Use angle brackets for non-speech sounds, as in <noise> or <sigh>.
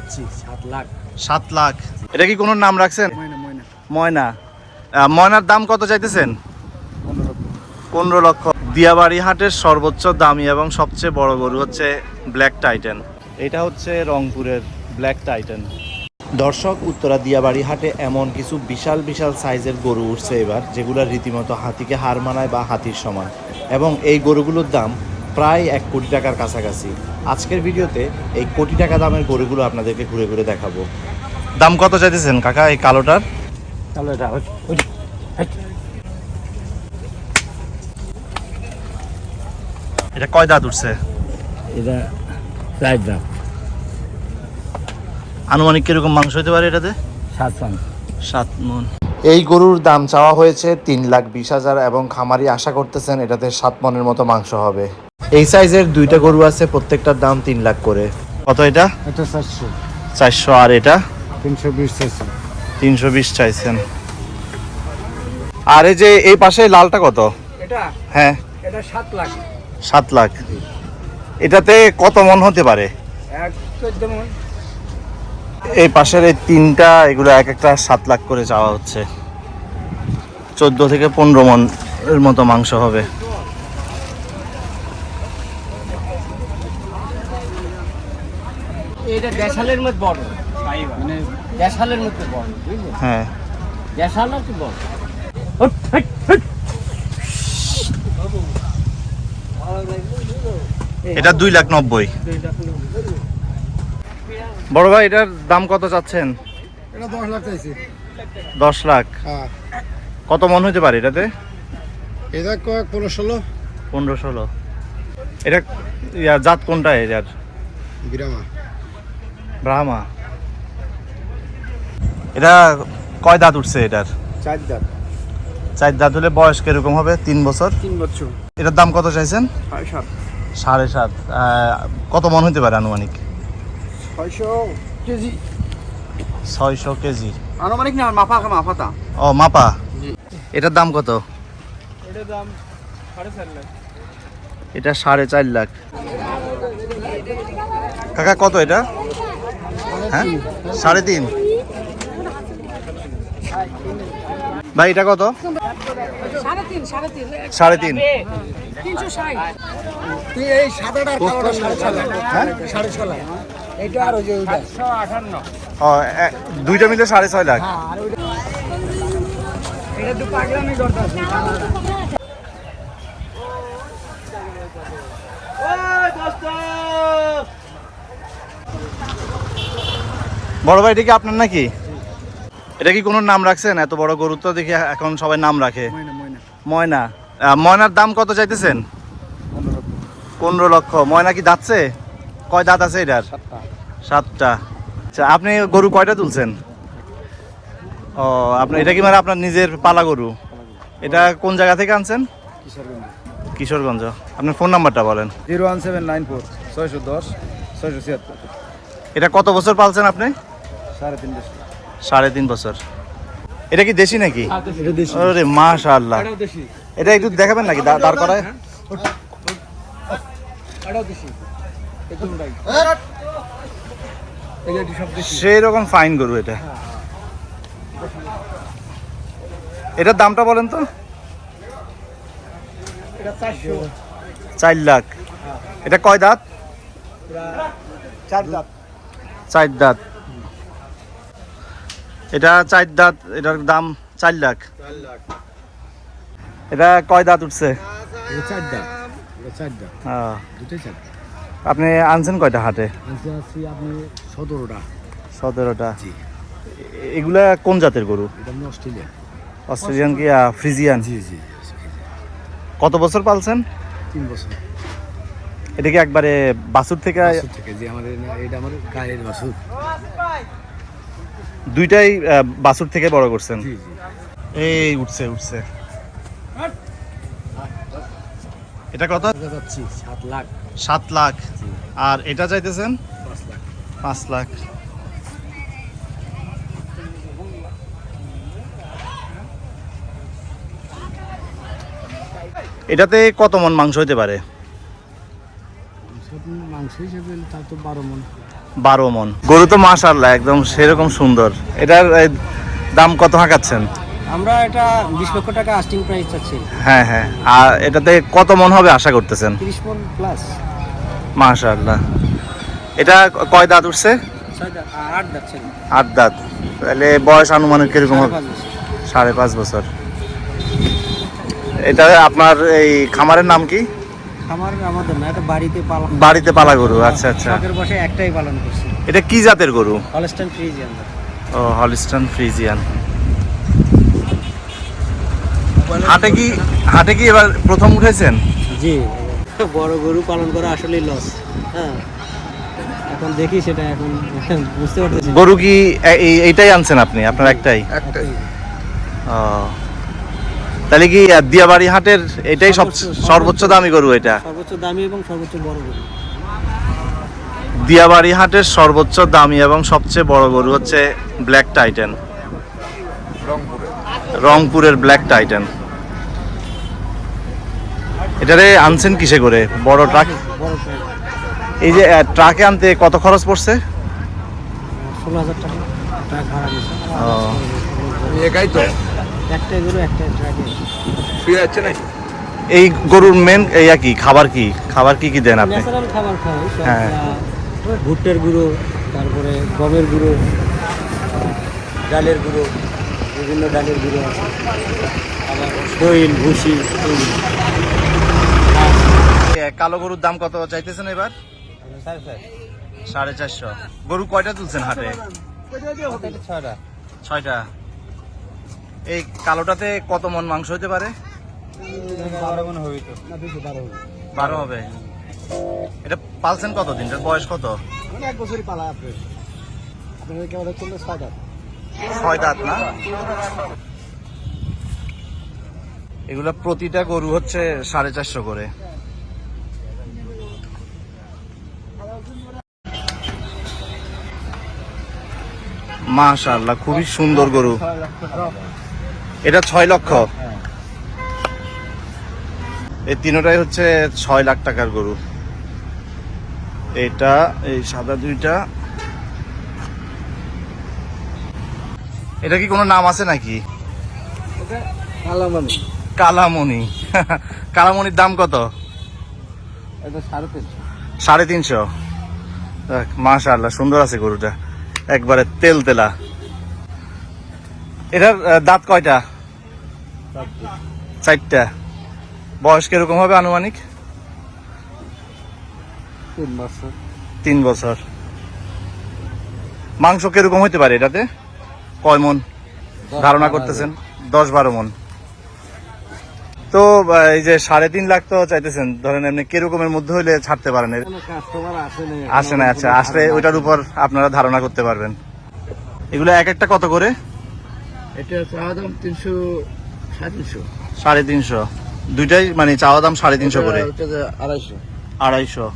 যাচ্ছি সাত লাখ। সাত লাখ। এটা কি কোনো নাম রাখছেন? ময়না ময়না। ময়না। ময়নার দাম কত চাইতেছেন? পনেরো লক্ষ। দিয়াবাড়ি হাটের সর্বোচ্চ দামি এবং সবচেয়ে বড় গরু হচ্ছে ব্ল্যাক টাইটেন এটা হচ্ছে রংপুরের ব্ল্যাক টাইটেন দর্শক উত্তরা দিয়াবাড়ি হাটে এমন কিছু বিশাল বিশাল সাইজের গরু উঠছে এবার যেগুলো রীতিমতো হাতিকে হার মানায় বা হাতির সমান। এবং এই গরুগুলোর দাম প্রায় এক কোটি টাকার কাছাকাছি। আজকের ভিডিওতে এই কোটি টাকা দামের গরুগুলো আপনাদেরকে ঘুরে ঘুরে দেখাবো। দাম কত চাইতেছেন কাকা এই কালোটার? এটা ওই- ওই- এটা কয় দাঁত উঠছে? এটা চার দাম আনুমানিক কীরকম মাংস হতে পারে এটাতে? সাত পান সাত মন। এই গরুর দাম চাওয়া হয়েছে তিন লাখ বিশ হাজার এবং খামারি আশা করতেছেন এটাতে সাত মনের মতো মাংস হবে। এই সাইজের দুইটা গরু আছে প্রত্যেকটার দাম তিন লাখ করে। কত এটা? এটা চারশো। চারশো আর এটা? তিনশো বিশ চারশো তিনশো বিশ চাইছেন। আর এই যে এই পাশে লালটা কত? এটা? হ্যাঁ। এটা সাত লাখ। সাত লাখ। এটাতে কত মন হতে পারে? মন। এই পাশের এই তিনটা এগুলো এক একটা সাত লাখ করে চাওয়া হচ্ছে। চোদ্দ থেকে পনেরো মন এর মতো মাংস হবে এটা দেশালের মধ্যে বড়। মানে দেশালের মধ্যে বড় বুঝলি? হ্যাঁ। দেশাল কি বড়? এটা দুই লাখ নব্বই। বড় ভাই এটার দাম কত চাচ্ছেন? এটা দশ লাখ চাইছি। দশ লাখ। হ্যাঁ। কত মন হতে পারে এটাতে? এটা পনেরো ষোলো? পনেরো ষোলো। এটা জাত কোনটা এটার? বিরামা ব্রাহ্মা। এটা কয় দাঁত উঠছে এটার? চার দাম চার দাঁত হলে বয়স কীরকম হবে? তিন বছর? তিন বছর। এটার দাম কত চাইছেন? সাত। সাড়ে সাত। কত মন হতে পারে আনুমানিক? ছয়শো কেজি। ছয়শো কেজি। আনুমানিক না মাফা মাফাতা ও মাপা? এটার দাম কত? এটার দাম সাড়ে চার লাখ। এটা সাড়ে চার লাখ। কাকা কত এটা? হ্যাঁ? সাড়ে তিন। ভাই এটা কত? সাড়ে তিন সাড়ে তিন। সাড়ে তিন। তিনশো ষাট তুই এই সাদাটা কালোটা সাড়ে ছ লাখ হ্যাঁ সাড়ে ছ লাখ এইটা আর ওই যে ওইটা আঠান্ন ও এ- দুইটা মিলে সাড়ে ছয় লাখ আর ওইটা এটা তো পাগলামি করতেছে বড় ভাই এটা কি আপনার নাকি? এটা কি কোনো নাম রাখছেন? এত বড় গরু তো দেখি এখন সবাই নাম রাখে। ময়না ময়নার দাম কত চাইতেছেন? পনেরো লক্ষ। ময়না কি দাঁতছে? কয় দাঁত আছে এটার? সাতটা। আচ্ছা আপনি গরু কয়টা তুলছেন? ও আপনি এটা কি মানে আপনার নিজের পালা গরু? এটা কোন জায়গা থেকে আনছেন? কিশোরগঞ্জ। কিশোরগঞ্জ। আপনার ফোন নাম্বারটা বলেন। Zero one seven nine four ছয়শো দশ ছয়শো ছিয়াত্তর। এটা কত বছর পালছেন আপনি? সাড়ে তিন বছর। সাড়ে তিন বছর। এটা কি দেশি নাকি? এটা দেশি। আরে মাশাআল্লাহ। এটা একটু দেখাবেন নাকি? দা- দাঁড় করায়। এটাও দেশি। একদম রাইট এটা সব দেশি। সেই রকম ফাইন গরু এটা। এটার দামটা বলেন তো। চার লাখ। এটা কয় দাঁত? চার দাঁত। চার দাঁত। এটা চার দাঁত এটার দাম চার লাখ। এটা কয় দাঁত উঠছে? আপনি আনছেন কয়টা হাটে? সতেরোটা। সতেরোটা। এগুলা কোন জাতের গরু? অস্ট্রেলিয়ান। কি ফ্রিজিয়ান? কত বছর পালছেন? তিন বছর। এটা কি একবারে বাসুর থেকে থেকে যে আমাদের এটা আমার গায়ের বাছুর। দুইটাই বাছুর থেকে বড় করছেন? এই উঠছে উঠছে। এটা কত? যাচ্ছি সাত লাখ। সাত লাখ। আর এটা চাইতেছেন? পাঁচ লাখ। এটাতে কত মন মাংস হইতে পারে? মাংস হিসেবে তা তো বারো মন। বারো মন। গরু তো মাশাল্লাহ একদম সেরকম সুন্দর। এটার দাম কত হাঁকাচ্ছেন? আমরা এটা বিশ লক্ষ টাকা আস্টিং প্রাইস চাচ্ছি। হ্যাঁ হ্যাঁ। আর এটাতে কত মন হবে আশা করতেছেন? তিরিশ মন প্লাস মাশাল্লাহ এটা কয় দাঁত উঠছে? আট আট দাঁত। তাহলে বয়স আনুমানিক কীরকম হবে? সাড়ে পাঁচ বছর। এটা আপনার এই খামারের নাম কি? আমার আমাদের না এটা বাড়িতে পালন বাড়িতে পালা গরু আচ্ছা আচ্ছা। শখের বসে একটাই পালন করছি। এটা কি জাতের গরু? Holstein Friesian. ও হলিস্টন ফ্রিজিয়ান। হাটে কি হাটে কি এবার প্রথম উঠেছেন? জি। বড় গরু পালন করা আসলেই লস হ্যাঁ। এখন দেখি সেটা এখন বুঝতে পারতেছি গরু কি এই- এইটাই আনছেন আপনি? আপনার একটাই? একটাই। ও তাহলে কি দিয়াবাড়ি হাটের এটাই সব সর্বোচ্চ- দামি গরু এটা? সর্বোচ্চ দামি এবং সর্বোচ্চ বড় গরু। দিয়াবাড়ি হাটের সর্বোচ্চ দামি এবং সবচেয়ে বড় গরু হচ্ছে ব্ল্যাক টাইটেন রংপুরের ব্ল্যাক টাইটেন এটারে আনছেন কিসে করে? বড় ট্রাক এই যে ট্রাকে আনতে কত খরচ পড়ছে? ষোলো হাজার টাকা। ট্রাক ভাড়া ও। একাই তো। একটাই গরু একটাই ট্রাকে শুয়ে যাচ্ছে নাকি? এই গরুর মেন এই কি খাবার কি? খাবার কি কি দেন আপনি? ন্যাচারাল খাবার খাওয়াই হ্যাঁ। ভুট্টার গুঁড়ো তারপরে গমের গুঁড়ো ডালের গুঁড়ো বিভিন্ন ডালের গুঁড়ো আছে। আবার দইল ভুসি কালো গরুর দাম কত চাইতেছেন এবার? সাড়ে চারশো। গরু কয়টা তুলছেন হাটে? ছয়টা। ছয়টা। এই কালোটাতে কত মন মাংস হতে পারে? বারো হবে তো। না দুশো বারো হবে। বারো হবে এটা পালছেন কত দিন এটার বয়স কত? মানে এক বছরই পালা আপনাদের কেমন চললে ছয়টা ছয় দাঁত না? এগুলা প্রতিটা গরু হচ্ছে সাড়ে চারশো করে। মাশাআল্লাহ খুবই সুন্দর গরু। এটা ছয় লক্ষ। এই তিনটাই হচ্ছে ছয় লাখ টাকার গরু। এটা এই সাদা দুইটা। এটা কি কোনো নাম আছে নাকি? কালামানি কালামণি। <laughs> কালামণির দাম কত? এটা সাড়ে তিনশো। সাড়ে তিনশো। মাশাআল্লাহ সুন্দর আছে গরুটা। একবারে তেল তেলা। এটার দাঁত কয়টা? চারটা। বয়স কীরকম হবে আনুমানিক? তিন বছর। তিন বছর। মাংস কীরকম হতে পারে এটাতে? কয় মন? ধারণা করতেছেন? দশ বারো মন। তো এই যে সাড়ে তিন লাখ তো চাইতেছেন ধরেন এমনি কিরকমের মধ্যে হইলে ছাড়তে পারেন? আসে না আচ্ছা আসলে ওইটার উপর আপনারা ধারণা করতে পারবেন। এগুলো এক একটা কত করে? এটা চাওয়া দাম তিনশো সাড়ে তিনশো। সাড়ে তিনশো। দুইটাই মানে চাওয়া দাম সাড়ে তিনশো করে? আড়াইশো। আড়াইশো।